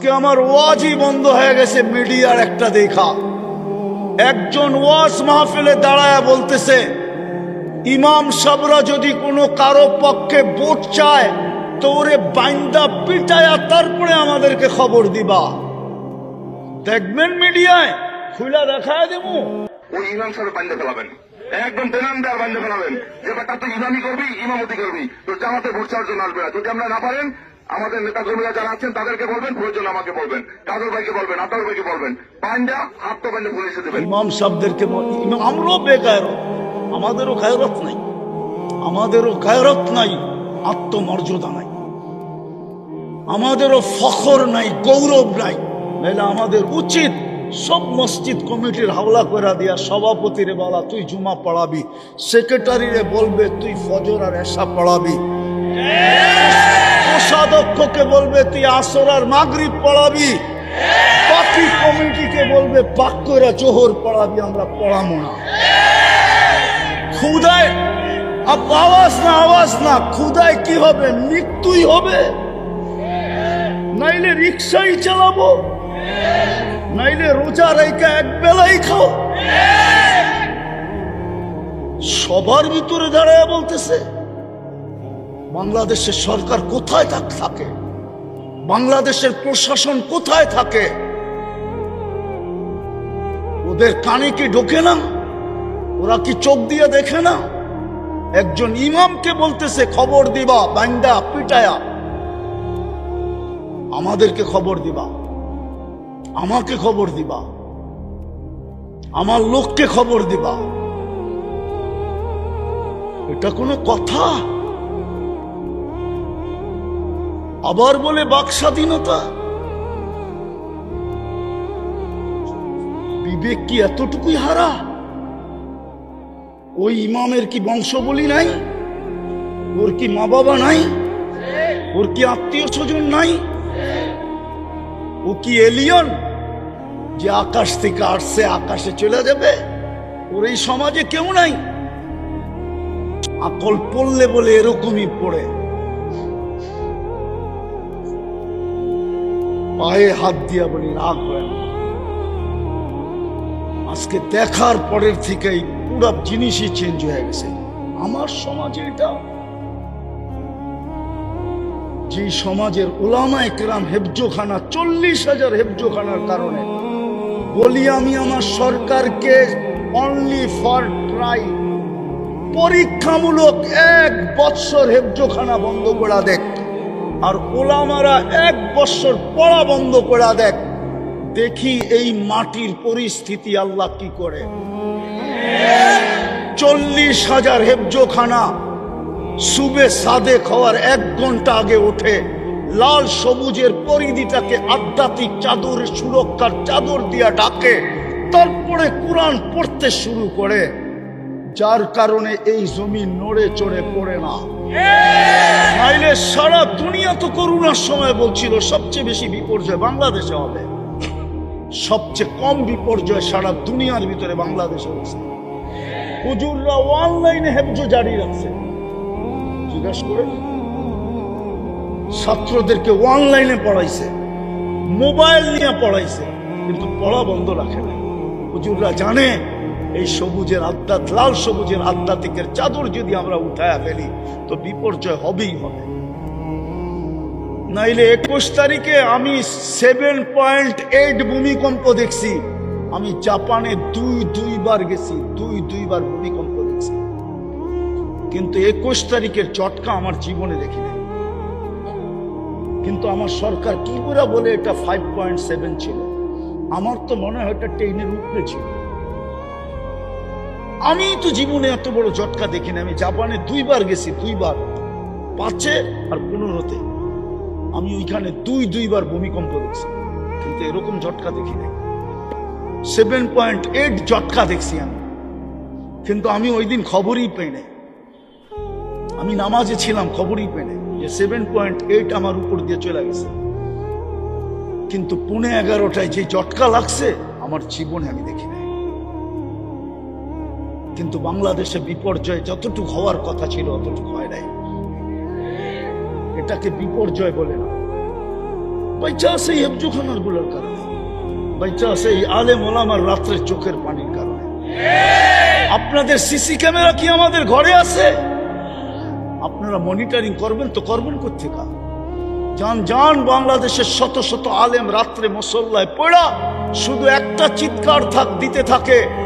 কে আমার ওয়াজই বন্ধ হয়ে গেছে মিডিয়ার একটা দেখা। একজন ওয়াজ মাহফিলে দাঁড়ায় বলতেছে, ইমাম সাবরা যদি কোনো কারও পক্ষে ভোট চায়, তো ওরে বাইন্দা পিটায়া তারপরে আমাদেরকে খবর দিবা। দেখবেন মিডিয়ায়, খুলা দেখায় দেবো। ওই ইমাম সাহেব বান্ধে ফেলাবেন। একদম বেনাম দেওয়ার বান্ধে ফেলাবেন। যে বেটা তুই ইমামি করবি, ইমামতি করবি। তো জামাতে ভোট চাওয়ার জন্য আসবে না। যদি আমরা না পারেন আমাদের নেতা কর্মীরা যারা আছেন, তাদেরকে বলবেন প্রয়োজন আমাকে বলবেন, কাজল ভাইকে বলবেন আতার ভাইকে বলবেন। বান্ধা হাত তো বান্ধে পুলিশে দেবেন। ইমাম সাহেবদেরকে আমরাও বেগায়রত আমাদেরও গায়রত নাই। আমাদেরও গায়রত নাই, আত্মমর্যাদা নাই। আমাদেরও ফখর নাই, গৌরব নাই। নাহলে আমাদের উচিত সব মসজিদ কমিটির হাওলা করে দিয়া সভাপতিরে বলা, তুই জুমা পড়াবি। সেক্রেটারিরে বলবে, তুই ফজর আর এসা পড়াবি। কোষাধ্যক্ষকে বলবে, তুই আসর আর মাগরিব পড়াবি। বাকি কমিটিকে বলবে পাক জোহর পড়াবি, আমরা পড়াবো না। আপ- আওয়াজ না আওয়াজ না খুদায় কি হবে? মৃত্যুই হবে। নাইলে রিক্সাই চালাবো। নাইলে রোজা রেখা এক বেলাই খাও। সবার ভিতরে দাঁড়ায় বলতেছে বাংলাদেশের সরকার কোথায় থাক- বাংলাদেশের প্রশাসন কোথায় থাকে? ওদের কানে কি ঢোকে না? ওরা কি চোখ দিয়ে দেখে না? একজন ইমামকে বলতেছে, খবর দিবা বান্দা পিটায়া। আমাদেরকে খবর দিবা। আমাকে খবর দিবা। আমার লোককে খবর দিবা। এটা কোনো কথা? আবার বলে বাক স্বাধীনতা? বিবেক কি এতটুকুই হারা? ওই ইমামের কি বংশ বলি নাই? ওর কি মা বাবা নাই? ওর কি আত্মীয় স্বজন নাই? ও কি এলিয়ন যে আকাশ থেকে আসছে, আকাশে চলে যাবে? ওর এই সমাজে কেউ নাই? আকল পড়লে বলে এরকমই পড়ে। পায়ে হাত দিয়া বলি, রাগ হয়। আজকে দেখার পরের থেকেই পুরো জিনিসই চেঞ্জ হয়ে গেছে। আমার সমাজে এটা যে সমাজের ওলামায় একরাম হেফজোখানা, চল্লিশ হাজার হেফজোখানার কারণে বলি আমি আমার সরকারকে অনলি ফর ট্রাই পরীক্ষামূলক এক বৎসর হেফজোখানা বন্ধ করা দেখ। আর ওলামারা এক বৎসর পড়া বন্ধ করা দেখ। দেখি এই মাটির পরিস্থিতি আল্লাহ কি করে। চল্লিশ হাজার হেফজোখানা সুবে সাদে খাওয়ার এক ঘণ্টা আগে ওঠে। লাল সবুজের পরিধিটাকে আধ্যাত্মিক চাদর, সুরক্ষার চাদর দিয়া ডাকে তারপরে কোরআন পড়তে শুরু করে। যার কারণে এই জমি নড়ে চড়ে পড়ে না। নাইলে সারা দুনিয়া তো করোনার সময় বলছিল, সবচেয়ে বেশি বিপর্যয় বাংলাদেশে হবে। সবচেয়ে কম বিপর্যয় সারা দুনিয়ার ভিতরে বাংলাদেশে হচ্ছে। হুজুররা অনলাইনে হেফজ জারি রাখছে। জিজ্ঞাসা করে, ছাত্রদেরকে অনলাইনে পড়াইছে মোবাইল নিয়ে পড়াইছে, কিন্তু পড়া বন্ধ রাখে না হুজুররা জানে এই সবুজের আধ্যাত্ম লাল সবুজের আধ্যাত্মিকের চাদর যদি আমরা উঠায় ফেলি, তো বিপর্যয় হবেই হবে। নাইলে একুশ তারিখে আমি সেভেন পয়েন্ট এইট ভূমিকম্প দেখছি। আমি জাপানে দুই দুইবার গেছি, দুই দুইবার ভূমিকম্প দেখছি। কিন্তু একুশ তারিখের চটকা আমার জীবনে দেখি নাই। কিন্তু আমার সরকার কি করে বলে এটা ফাইভ পয়েন্ট সেভেন ছিল? আমার তো মনে হয় এটা টেনের উপরে ছিল। আমি তো জীবনে এত বড় জটকা দেখি না আমি জাপানে দুইবার গেছি, দুইবার। পাঁচে আর পনেরোতে। আমি ওইখানে দুই, দুইবার ভূমিকম্প দেখছি। কিন্তু এরকম জটকা দেখি নাই সেভেন পয়েন্ট এইট জটকা দেখছি আমি। কিন্তু আমি ওই দিন খবরই পেয়ে নাই। আমি নামাজে ছিলাম, খবরই পেয়ে নাই যে সেভেন পয়েন্ট এইট আমার উপর দিয়ে চলে গেছে। কিন্তু পুনে এগারোটায় যে জটকা লাগছে, আমার জীবনে আমি দেখি কিন্তু বাংলাদেশে বিপর্যয় যতটুকু হওয়ার কথা ছিল অতটুকু হয় নাই। এটাকে বিপর্যয় বলে না। বাইচা আছে এই হেফজুখানারগুলোর কারণে। বাইচা আছে এই আলেম ওলামার রাত্রের চোখের পানির কারণে। আপনাদের সিসি ক্যামেরা কি আমাদের ঘরে আছে? আপনারা মনিটরিং করবেন তো করবেন কোথেকা যান যান, বাংলাদেশের শত শত আলেম রাত্রে মুসল্লায় পড়া, শুধু একটা চিৎকার থাক, দিতে থাকে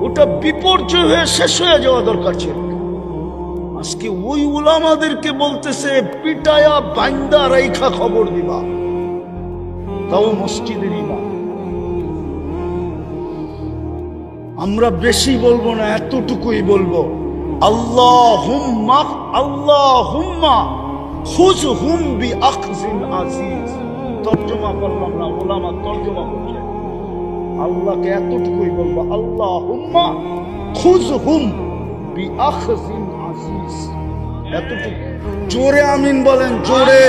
ওটা বিপর্যয় হয়ে শেষ হয়ে যাওয়া দরকার ছিল। আজকে ওই উলামাদেরকে বলতেছে, পিটায়া, বাইন্দা, রাইখা খবর দিবা। তাও মসজিদের ইমাম। আমরা বেশি বলব না, এতটুকুই বলব। আল্লাহ হুম্মা আল্লাহ হুম্মা খুজ হুম বি আজিজ। তর্জমা করলাম না ওলামা তর্জমা করছে। আল্লাহকে এতটুকুই বলব আল্লাহ হুম্মা খুজ হুম বি আখজিন আজিজ। এতটুকু। জোরে আমিন বলেন, জোরে।